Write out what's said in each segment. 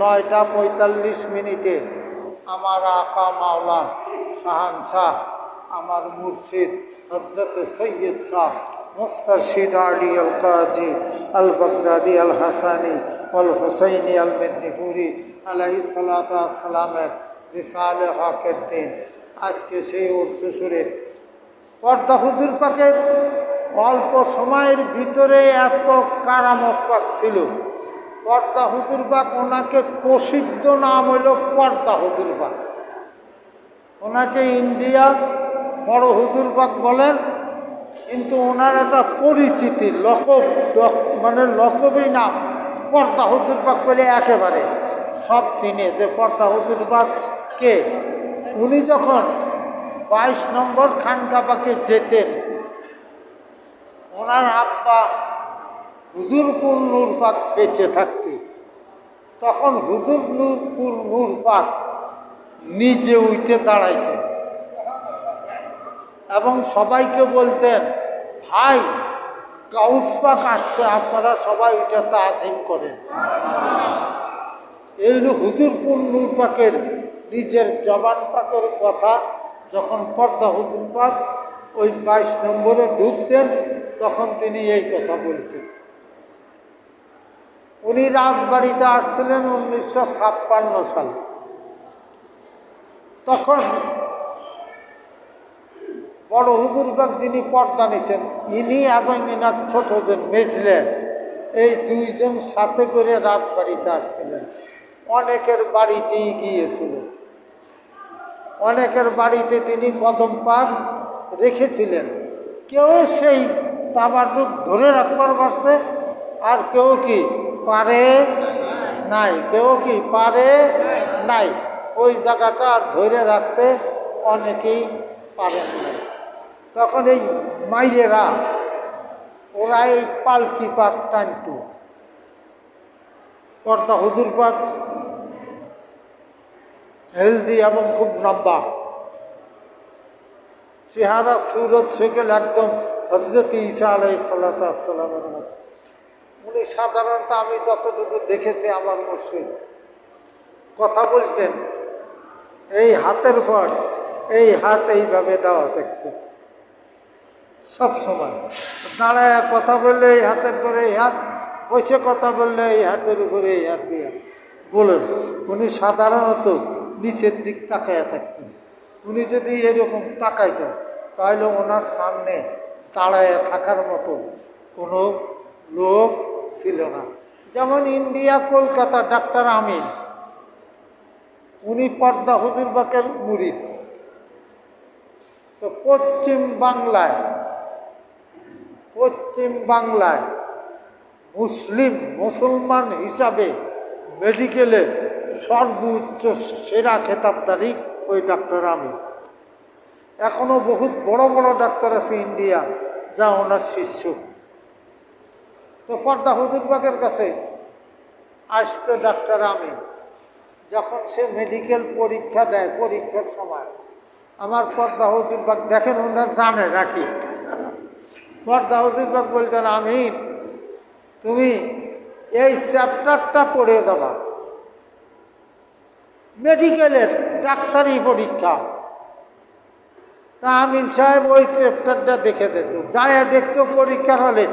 নয়টা পঁয়তাল্লিশ মিনিটে আমার আকা মাওলা শাহান শাহ, আমার মুর্শিদ হজরত সৈয়দ শাহ মুস্তারশিদ আলী আল কাদি আল বগদাদি আল হাসানি আল হুসাইনি আল মেদিনীপুরি আলাহি সালামের বিশাল হকের দিন। আজকে সেই শ্বশুরে পর্দা হুজুর পাকের অল্প সময়ের ভিতরে এত কারামত পাক ছিল। পর্দা হুজুর পাক ওনাকে প্রসিদ্ধ নাম হইল পর্দা হুজুর পাক ওনাকে ইন্ডিয়া বড় হুজুর পাক বলেন, কিন্তু ওনার একটা পরিচিতি, লকব, লক- মানে লকবই নাম পর্দা হুজুর পাক বলে একেবারে সব চিনে যে পর্দা হুজুর পাক কে। উনি যখন বাইশ নম্বর খানকাবাকে যেতেন, ওনার আব্বা হুজুরপুর নূর পাক বেঁচে থাকতে। তখন হুজুর নূরপুর নূর পাক নিজে উঠে দাঁড়াইতেন। এবং সবাইকে বলতেন, ভাই, গাউস পাক আসছে, আপনারা সবাই এটা তাজিম করেন। এই হলো হুজুরপুর নূর পাকের নিজের জবান পাকের কথা। যখন পর্দা হুজুর পাক ওই বাইশ নম্বরে ঢুকতেন, তখন তিনি এই কথা বলতেন। উনি রাজবাড়িতে আসছিলেন উনিশশো ছাপ্পান্ন সালে। তখন বড় হুজুরবাগ যিনি পর্দা নিছেন, ইনি এবং ইনার ছোটজন মেজলেন এই দুইজন সাথে করে রাজবাড়িতে আসছিলেন। অনেকের বাড়িতেই গিয়েছিলেন অনেকের বাড়িতে তিনি কদম পাক রেখেছিলেন। কেউ সেই তাবারুক ধরে রাখবার পারছে, আর কেউ কি পারে নাই, কেউ কি পারে নাই? ওই জায়গাটা ধরে রাখতে অনেকেই পারেন না। তখন এই মাইরেরা ওরা এই পালকি পাক টানতো। কর্তা হুজুর পাক হেলদি এবং খুব লম্বা। চেহারা সুরত সেকেল একদম হজরত ঈসা আলাই সাল্লামের মতো। উনি সাধারণত আমি যতটুকু দেখেছি আমার মুর্শিদ। কথা বলতেন, এই হাতের পর এই হাত এইভাবে দেওয়া থাকতো সব সময় দাঁড়ায় কথা বললে এই হাতের পরে এই হাত, বসে কথা বললে এই হাতের উপরে এই হাত দিয়ে। বলেন, উনি সাধারণত নিচের দিক তাকাইয়া থাকতেন। উনি যদি এরকম তাকাইতেন তাহলে ওনার সামনে দাঁড়ায় থাকার মতো কোনো লোক ছিল না। যেমন ইন্ডিয়া, কলকাতা, ডাক্তার আমিন উনি পর্দা হুজুরবাকের মুরিদ। তো পশ্চিম বাংলায় পশ্চিম বাংলায় মুসলিম, মুসলমান হিসাবে মেডিকেলে সর্বোচ্চ সেরা খেতাবদারি ওই ডাক্তার আমি এখনও বহুত বড় বড় ডাক্তার আছে ইন্ডিয়া, যা ওনার শিষ্য। তো পর্দা হুজুরবাগের কাছে আসতো ডাক্তার আমি। যখন সে মেডিকেল পরীক্ষা দেয়, পরীক্ষার সময়, আমার পর্দা হুজুরবাগ দেখেন ওনারা জানে নাকি? পর্দা হুজুরবাগ বলতেন আমি তুমি এই চ্যাপ্টারটা পড়ে যাবা। মেডিকেলের ডাক্তারি পরীক্ষা। তা আমিন সাহেব ওই চ্যাপ্টারটা দেখে যেত। যায় দেখতো পরীক্ষার হলে।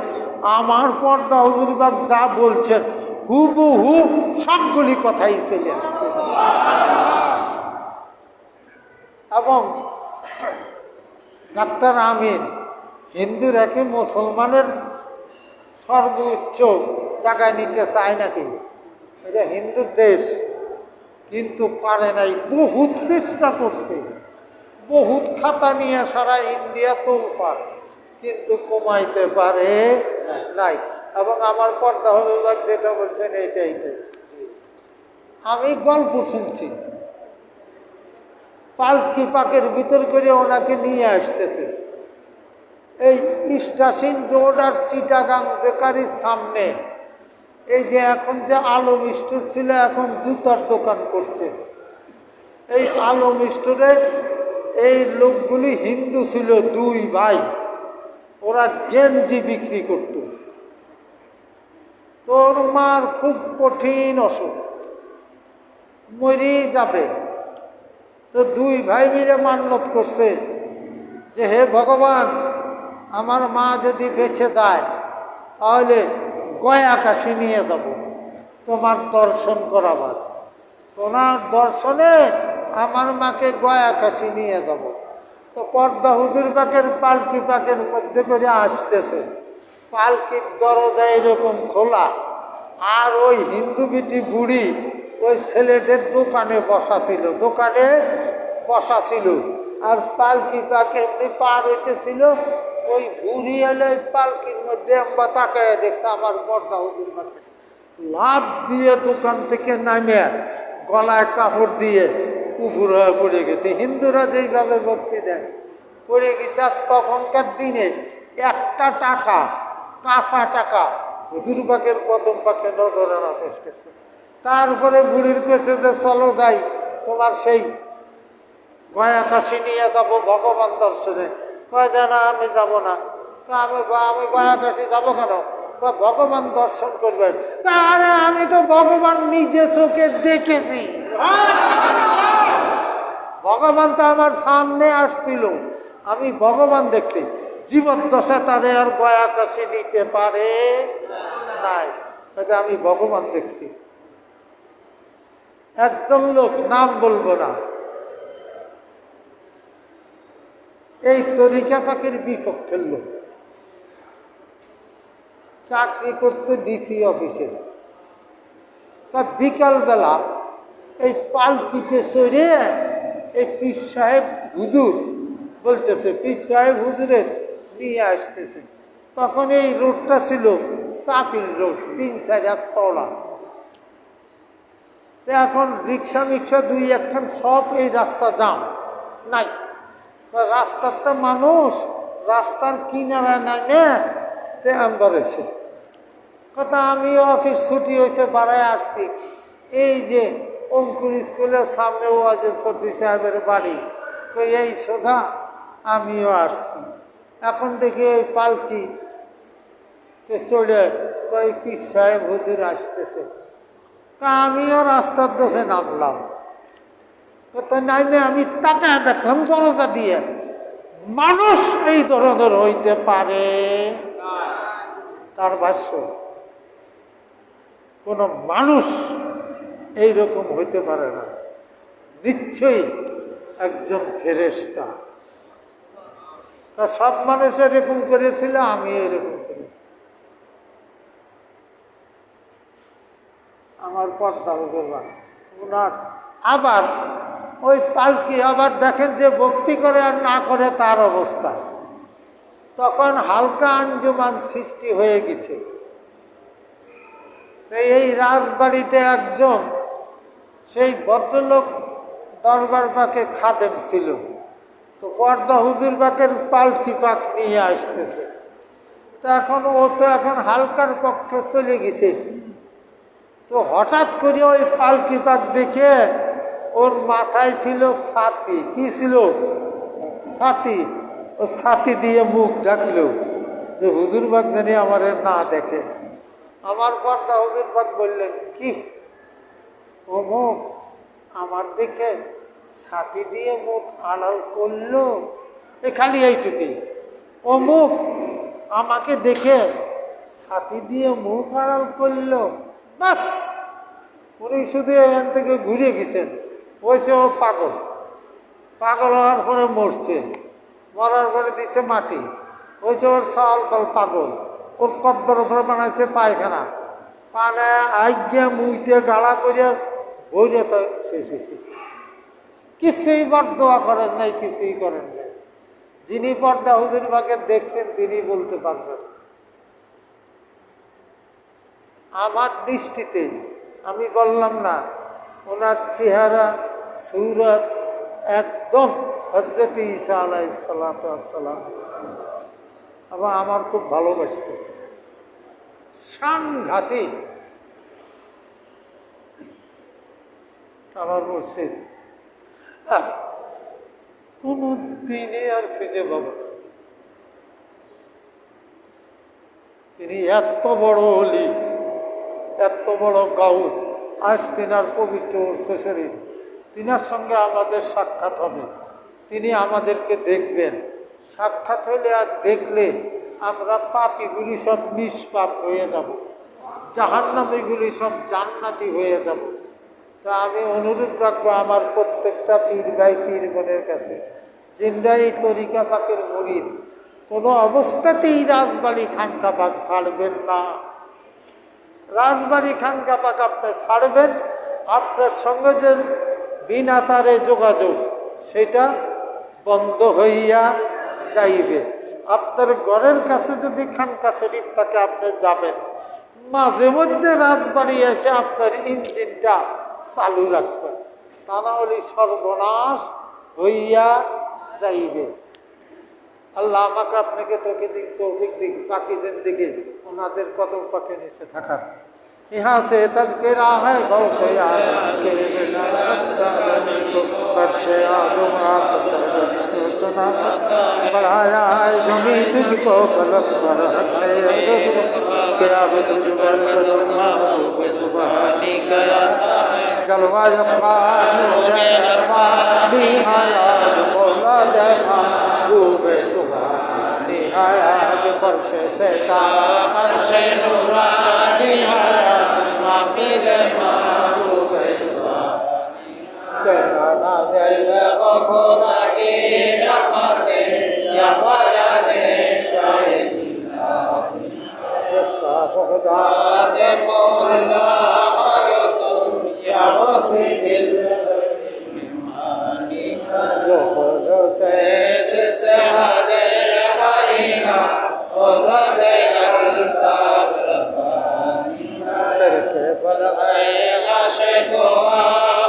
আমার পর্দা হুজুরবাগ যা বলছেন হুবু হু সবগুলি কথাই চলে আসছে। এবং ডাক্তার আমিন, হিন্দুর একে মুসলমানের সর্বোচ্চ জায়গায় নিতে চায় নাকি? এটা হিন্দুর দেশ, কিন্তু পারে নাই, বহুত চেষ্টা করছে। বহুত খাতা নিয়ে সারা ইন্ডিয়া তোলপার কিন্তু কমাইতে পারে নাই। এবং আমার পর্দা হলো যেটা বলছেন এইটা এইটাই আমি গল্প শুনছি। পালকি পাকের ভিতর করে ওনাকে নিয়ে আসতেছে। এই স্টাসিন রোড আর চিটাগাং বেকারির সামনে। এই যে এখন যে আলম স্টোর ছিল, এখন জুতার দোকান করছে। এই আলম স্টোরে এই লোকগুলি হিন্দু ছিল দুই ভাই। ওরা গেঞ্জি বিক্রি করত। তোর মার খুব কঠিন অসুখ। মরেই যাবে। তো দুই ভাই মিলে মান্যত করছে যে, হে ভগবান, আমার মা যদি বেঁচে যায়, তাহলে গয়া কাশি নিয়ে যাব। তোমার দর্শন করাবার। তোমার দর্শনে আমার মাকে গয়া কাশি নিয়ে যাব। তো পর্দা হুজুর পাকের, পালকি পাকের মধ্যে করে আসতেছে। পালকির দরজা এরকম খোলা। আর ওই হিন্দু বিটি বুড়ি ওই ছেলেদের দোকানে বসা ছিল। দোকানে বসা ছিল। আর পালকি পাকে এমনি পার হইতেছিল। ওই বুড়ি এলে পালকির মধ্যে আমরা তাকায় দেখছে আমার পর্দা হুজুর পাকে লাভ দিয়ে দোকান থেকে নামে গলায় কাপড় দিয়ে উপর হয়ে পড়ে গেছে। হিন্দুরা যেইভাবে ভক্তি দেয়, পড়ে গেছে আর তখনকার দিনে একটা টাকা, কাঁচা টাকা, হুজুর পাখের কদম পাকে নজরে না পেশ করছে। তারপরে বুড়ির কাছে যে, চলো যাই, তোমার সেই গয়া কাশি নিয়ে যাব ভগবান দর্শনে। কয় যে না, আমি যাব না। আমি আমি গয়া কাশি যাব কেন? ভগবান দর্শন করবেন আরে, আমি তো ভগবান নিজে চোখে দেখেছি। ভগবান তো আমার সামনে আসছিল। আমি ভগবান দেখছি। জীবদ্দশা তারে আর গয়া কাশি নিতে পারে নাই। আমি ভগবান দেখছি। একজন লোক নাম বলব না। এই তরিকা পাখির বিপক্ষের লোক। চাকরি করতে ডিসি অফিসে। তা বিকালবেলা এই পালকিতে চড়ে এই পীর সাহেব হুজুর বলতেছে, পীর সাহেব হুজুরের নিয়ে আসতেছে। তখন এই রোডটা ছিল চাপিল রোড, তিন চার হাত চওড়া এখন রিক্সা মিক্সা দুই একখান সব এই রাস্তা জাম, নাই। তো রাস্তার তো মানুষ, রাস্তার কিনারা নামে তে আম্বারেছে কথা আমিও অফিস ছুটি হয়েছে, বাড়ায় আসছি। এই যে অঙ্কুর স্কুলের সামনে আছে সর্দি সাহেবের বাড়ি। তো এই সোজা আমিও আসছি। এখন দেখি ওই পালকি চড়ে কই পীর সাহেব হুজুর আসতেছে। তা আমিও রাস্তার দোষে নামলাম। তো নাইমে আমি তাকে দেখলাম দরজা দিয়ে। মানুষ এই ধরনের হইতে পারে। তার ভাষ্য, কোন মানুষ এই রকম হইতে পারে না। নিশ্চয়ই একজন ফেরেস্তা তা সব মানুষ এরকম করেছিল, আমি এরকম করেছি। আমার পর্দা হুজুরবান ওনার আবার ওই পালকি আবার দেখেন যে ভক্তি করে আর না করে তার অবস্থা। তখন হালকা আঞ্জুমান সৃষ্টি হয়ে গেছে। এই রাজবাড়িতে একজন সেই ভদ্রলোক দরবার পাকে খাদেম ছিল। তো পর্দা হুজুর পাকের পালকি পাক নিয়ে আসতেছে। তো এখন ও তো এখন হালকার পক্ষে চলে গেছে। তো হঠাৎ করে ওই পালকি পাক দেখে ওর মাথায় ছিল ছাতি। কি ছিল? ছাতি। ও ছাতি দিয়ে মুখ ডাকল যে হুজুর বাগ জানি আমার না দেখে। আমার পর্দা হুজুর বাগ বললেন, কি? মুখ আমার দেখে ছাতি দিয়ে মুখ আড়াল করল। এ খালি এইটুকুই। অমুক আমাকে দেখে ছাতি দিয়ে মুখ আড়াল করল। বাস উনি শুধু এখান থেকে ঘুরে গেছেন। বলছে, ও পাগল। পাগল হওয়ার পরে মরছে। মরার পরে দিছে মাটি। বলছে, ওর সাল কল পাগল। ওর কব্বর উপরে বানাইছে পায়খানা। পানে আজ্ঞা মুইতে গাড়া করে তো শেষ হয়েছে। কিছুই দোয়া করেন নাই, কিছুই করেন নাই। যিনি পর্দা হুজুর বাগের দেখছেন, তিনি বলতে পারবেন। আমার দৃষ্টিতে, আমি বললাম না, ওনার চেহারা, সুরত একদম হজরত ঈসা আলাই সালাম। আবার আমার খুব ভালোবাসত সাংঘাতিক আমার মসজিদ। আহ, কোনো দিনে আর খুঁজে পাবো না। তিনি এত বড় অলি এত বড় গাউস আজ তিনার পবিত্র শরীফ তিনার সঙ্গে আমাদের সাক্ষাৎ হবে। তিনি আমাদেরকে দেখবেন। সাক্ষাৎ হলে আর দেখলে আমরা পাপিগুলি সব নিষ্পাপ হয়ে যাব। জাহান্নামীগুলি সব জান্নাতি হয়ে যাব। তা আমি অনুরোধ রাখব আমার প্রত্যেকটা পীর ভাই পীর বোনের কাছে জিন্দা এই তরিকা পাকের মরিদ, কোনো অবস্থাতেই রাজবাড়ি খানকা পাক ছাড়বেন না। রাজবাড়ি খানকা পাক আপনি ছাড়বেন, আপনার সঙ্গে যে বিনা তারে যোগাযোগ, সেটা বন্ধ হইয়া যাইবে। আপনার ঘরের কাছে যদি খানকা শরীফ থাকে, আপনি যাবেন। মাঝে মধ্যে রাজবাড়ি এসে আপনার ইঞ্জিনটা চালু রাখবেন তা না হলে সর্বনাশ হইয়া যাইবে। আল্লাহ আমাকে আপনাকে তোকে দিন তৌফিক দিক পাখিদের দিকে ওনাদের কত পাখি নিচে থাকার। یہاں سے تذکرہ ہے گو سے یاد کے بنا رکھتا بنے کو آپ سے سنا بڑھایا ہے جمی تجھ کو پر رکھے تجھ پر سبحانی گیا جلوہ جمعان آیا محبوب سبحانی آیا फर्श से तारा अर्श नूरानी आया माफिल महबूब कहना नाज़िल खुदा की रहमते या बयाने शाहिद जिसका खुदा दे मोहल्ला आयो तुम या वसी दिल मेहमानी कर जो खुद से सैद से हाजिर आईना سر کے بل ہے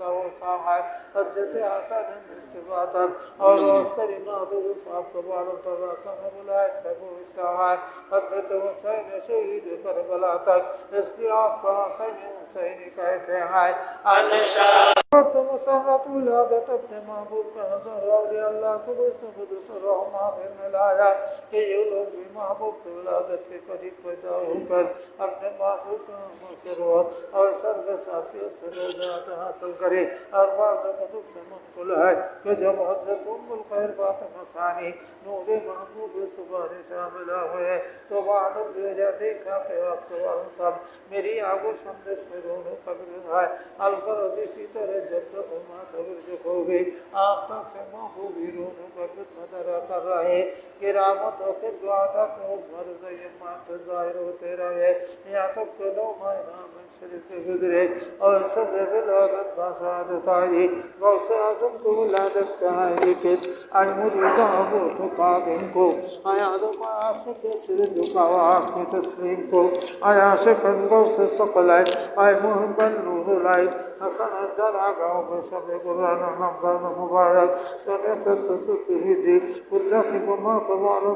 ہوتا ہوتا ہے حضرت حسن ہم استفادت اور آسکر امام صاحب کو بارت اور آسان ہم بلائے تھے وہ اس کا ہے۔ حضرت حسین شہید کربلا تک اس لیے آپ کو حسین حسین کہتے ہیں انشاء تم مسرت ولادت اپنے محبوب کا حضر اولیاء اللہ کو بسن قدس الرحمان نے ملایا کہ یہ لوگ بھی محبوب کی ولادت کے قریب پیدا ہو کر اپنے معصوب کا منصر ہو اور سرد صافیت سے نجات حاصل کرے. اور بعض مدد سے منقل ہے کہ جب حضرت ام الخیر فاطمہ ثانی نور محبوب صبح نے شاملہ ہوئے تو معلوم بھیجا دیکھا کہ آپ سوال میری آگو ہم میں رونوں کا گرد ہے الغرض اسی طرح جب تک ہما تبرج خوبی آفتاب سے محبوبی رونو برزد مدر آتا رہے۔ کرامت آخر دعا تھا تو مرد یمان ظاہر ہوتے رہے یا تک کلو مائنا من شرک گزرے۔ اور سب بلادت باسعادت آئی غوث عظم کو ولادت کہا ہے۔ لیکن آئی مرید ابو تو قاظم کو۔ آیا عظم عاشق سر جھکا آپ کے تسلیم کو۔ آیا عاشق غوث سقلائی آئی محمد نور لائی حسن جلال گاؤں میں گرانا رمضان مبارک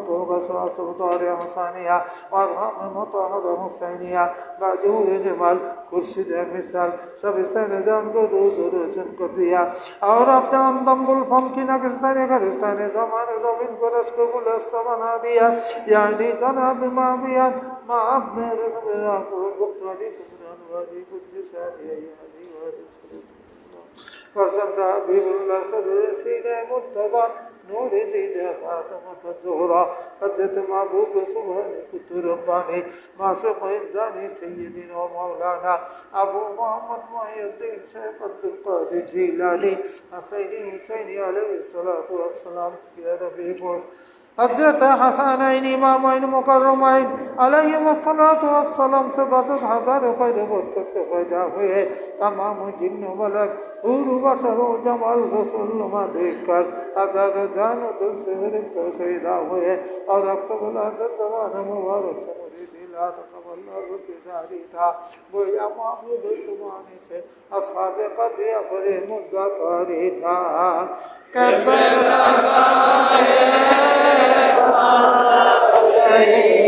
کو ہوگا سواس حسانیہ حسینیہ باجور جمال مثال سب جان کو روز روشن کر دیا اور اپنے اندم گلفم کی نگستان زمان زمین کو رشک گلستہ بنا دیا یعنی جناب مابیان بکتاری পর্যন্ত হাবিবুল্লাহ সিরায় মুর্তজা نور دیده فاطمة الزهرا حضرت محبوب سبحان قط ربانی معشوق ازدانی سیدنا و مولانا ابو محمد محی الدین شیخ عبدالقادر جیلانی حسینی حسینی علیہ السلام کی ربی بوش হজরত হাসানাইন, ইমামাইন মোকারমাইন আলহিম সালাত সালাম সে বাসত হাজারো কয়দে বোধ করতে পয়দা হয়ে তামাম জিন্ন বলক উরু বাসর জামাল রসুল্লমা দেখকার আদার জান দুল সেহরিত শহীদা হয়ে আর রক্ত বলা জবান لا تقبل الرب تعريتا بويا مغلوب شماني سے اصحاب قدر ابر مزدا تاریتا کربلا کا ہے بابا علیہ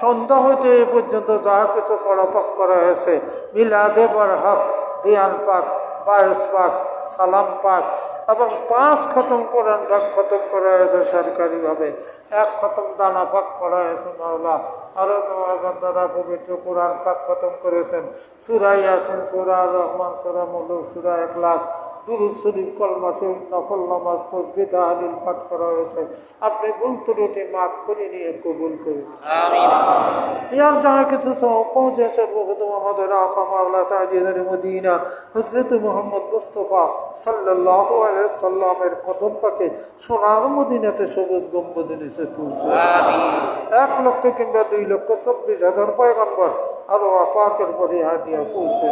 সন্ধ্যা হইতে এ পর্যন্ত যা কিছু পরপাক রয়েছে হয়েছে। মিলাদে হক দিয়ান পাক, বায়স পাক সালাম পাক। এবং পাঁচ খতম কোরআন পাক খতম করা হয়েছে সরকারিভাবে। এক খতম দানা পাক করা হয়েছে মাওলা। আরও তোমার বান্দারা, পবিত্র কোরআন পাক খতম করেছেন। সুরাই আছেন সুরা রহমান, সুরা মুলুক, সুরা একলাস দুরুদ শরীফ কলমা শরীফ নফল নামাজ তসবি তাহালিল পাঠ করা হয়েছে। আপনি ভুল ত্রুটি মাফ করে নিয়ে কবুল করুন। ইয়ার যাহা কিছু সহ পৌঁছে সর্বপ্রথম আমাদের তাজিদার মদিনা হজরত মোহাম্মদ মুস্তফা সাল্লাল্লাহু আলাইহি সাল্লামের কদম পাকে সোনার মদিনাতে সবুজ গম্বুজ নিচে পৌঁছে। এক লক্ষ কিংবা দুই লক্ষ চব্বিশ হাজার পয়গম্বর আরও পাকের পরে হাদিয়া পৌঁছে।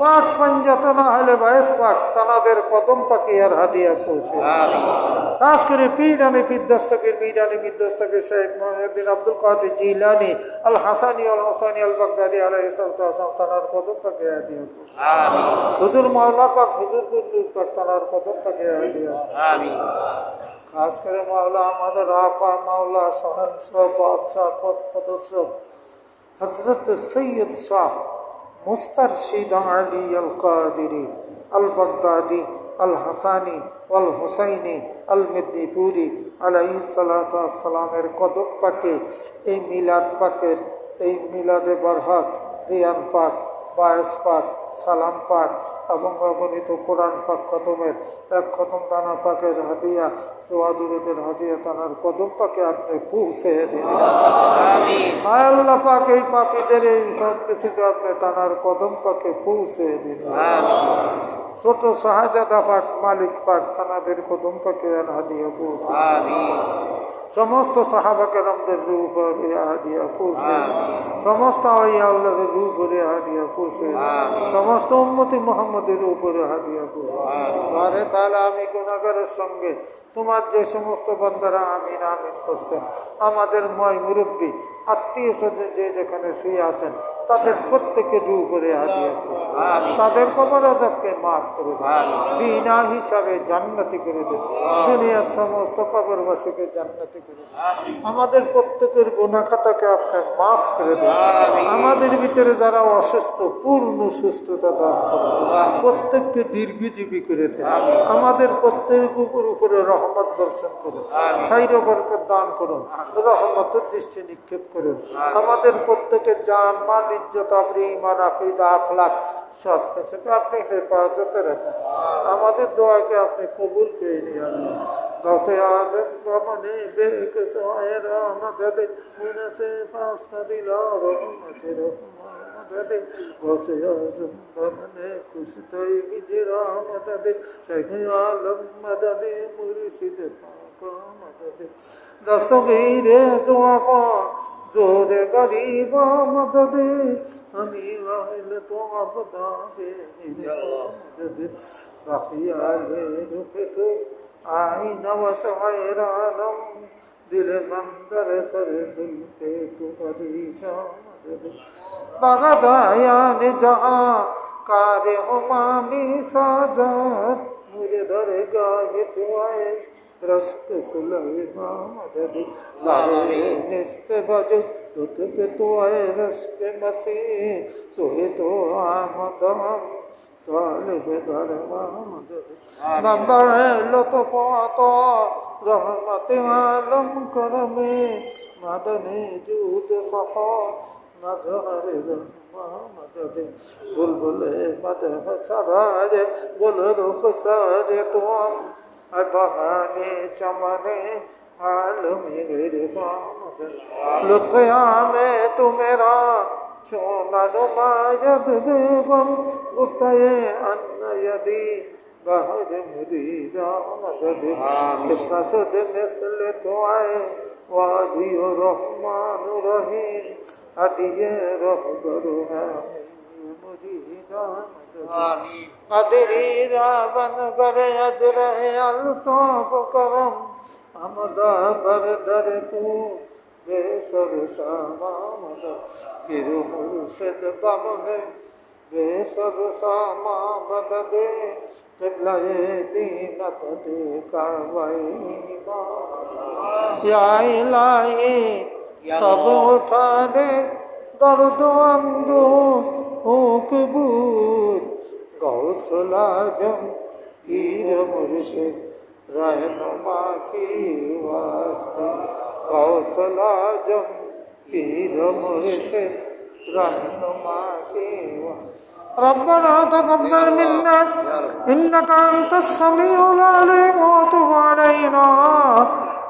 পাক পাঞ্জাত না হলে বায়ত পাক তানাদের কদম পাকে আর হাদিয়া পৌঁছে খাস করে পীরানি বিদ্যাস্তকের মীরানি বিদ্যাস্তকের শেখ মহিউদ্দিন আব্দুল কাদের জিলানি আল হাসানি আল হোসানি আল বাগদাদি আলাইহি সালাম তানার কদম পাকে হাদিয়া পৌঁছে হুজুর মাওলা পাক হুজুর কুল্লুর পাক তানার কদম পাকে হাদিয়া খাস করে মাওলা আমাদের আকা মাওলা সহনসহ বাদশাহ পদ প্রদর্শক হজরত সৈয়দ শাহ মুস্তারশিদ আলী আল কাদিরি আল বাগদাদি আল হাসানি আল হুসাইনি আল মেদিনীপুরি আলাই সালাতামের কদক পাকে, এই মিলাদ পাকের, এই মিলাদে বরহাক দিয়ান পাক, বায়স পাক সালাম পাক এবং অগণিত কোরআন পাক খতমের এক খতম দানা পাকের হাদিয়া দোয়াদুরুদের হাদিয়া তানার কদম পাকে আপনি পৌঁছে দিন। আল্লাহ পাক এই পাপীদের এই সব কিছুকে আপনি তানার কদম পাকে পৌঁছে দিন। ছোট শাহজাদা পাক মালিক পাক তানাদের কদম পাকে হাদিয়া পৌঁছে সমস্ত সাহাবাকে রমদের রূপ দিয়া পৌঁছে সমস্ত আল্লাহদের রূপ হাদিয়া পৌঁছে সমস্ত উন্মতি মোহাম্মদের উপরে হাদিয়া আরে তাহলে আমি গুণাগারের সঙ্গে তোমার যে সমস্ত বান্দারা আমিন আমিন করছেন আমাদের ময় মুরব্বী আত্মীয় স্বজন যে যেখানে শুয়ে আছেন তাদের প্রত্যেকের উপরে হাদিয়া তাদের কবর আজাবকে মাফ করে দেন। বিনা হিসাবে জান্নাতি করে দেন। দুনিয়ার সমস্ত কবরবাসীকে জান্নাতি করে দেন। আমাদের প্রত্যেকের গুণা খাতাকে আপনি মাফ করে দেন। আমাদের ভিতরে যারা অসুস্থ পূর্ণ সুস্থতা দান করুন প্রত্যেককে দীর্ঘজীবী করে দেন। আমাদের প্রত্যেক উপর উপরে রহমত দর্শন করুন খাইর বরকত দান করুন রহমতের দৃষ্টি নিক্ষেপ করুন আমাদের প্রত্যেকের জান মাল ইজ্জত আপনি ইমান আকিদা আখলাক সব কিছুকে আপনি হেফাজতে রাখেন। আমাদের দোয়াকে আপনি কবুল করে নিয়ে আনলেন দশে আজম ভবনে বেক সোয়ের রহমত দে মুনে ফাস্তা দিল রহমত রহমত তাদের গসে আসম ভবনে খুশতই হিজরাম তাদের শেখ আলম মাদাদে, মুর্শিদ পাকা মাদাদে। দস্তগীরে জোয়াপা জোরে গরিবা মদদে। আমি আহিল তো আবদাবে মদদে। বাকি আলে রুখে তো আইন বসায় রানম দিল মন্দর সরে জুলফে তু পরিশান بغدایان جہاں کار امامی سازد مردر گایت وائے رشک سلیمان مدد دارے نست بجد لطف توائے رشک مسیح سوہ تو آمد ہم طالب درما مدد نمبر لطف عطا رحمت عالم کرم مدن جود صفا مظہر محمد بلبل مدح بہانے چمنے بامد لطیا میں تو میرا چون نمایب بیگم ان یدی بہر مریدہ مدد کسنا شد مثل تو آئے وادي رحمن رحيم هدي رهبر قدری رابن گر اجر الطاف کرم امدا بر در تو بے سر سامان پھر مرشد بمن मुर्शिद बमने बेसर सामा मदद किबलाए दीनत दे कारवाई या इलाही सब उठाने दर्द अंदो हुकबूर गौसल आजम पीर मुर्शिद रहनुमा की वास्ते गौसल आजम पीर मुर्शिद रहनुमा की वास्ते ربنا تقبل منا إنك أنت السميع العليم وتب علينا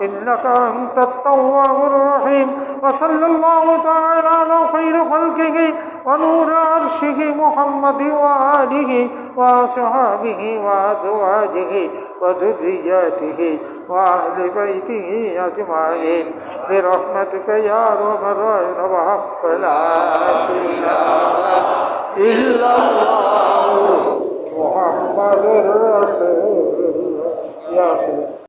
إنك أنت التواب الرحيم وصلى الله تعالى على خير خلقه ونور عرشه محمد وآله وصحابه وأزواجه وذرياته وأهل بيته أجمعين برحمتك يا أرحم الراحمين وحق لا إله إلا الله محمد رسول الله يا سيدي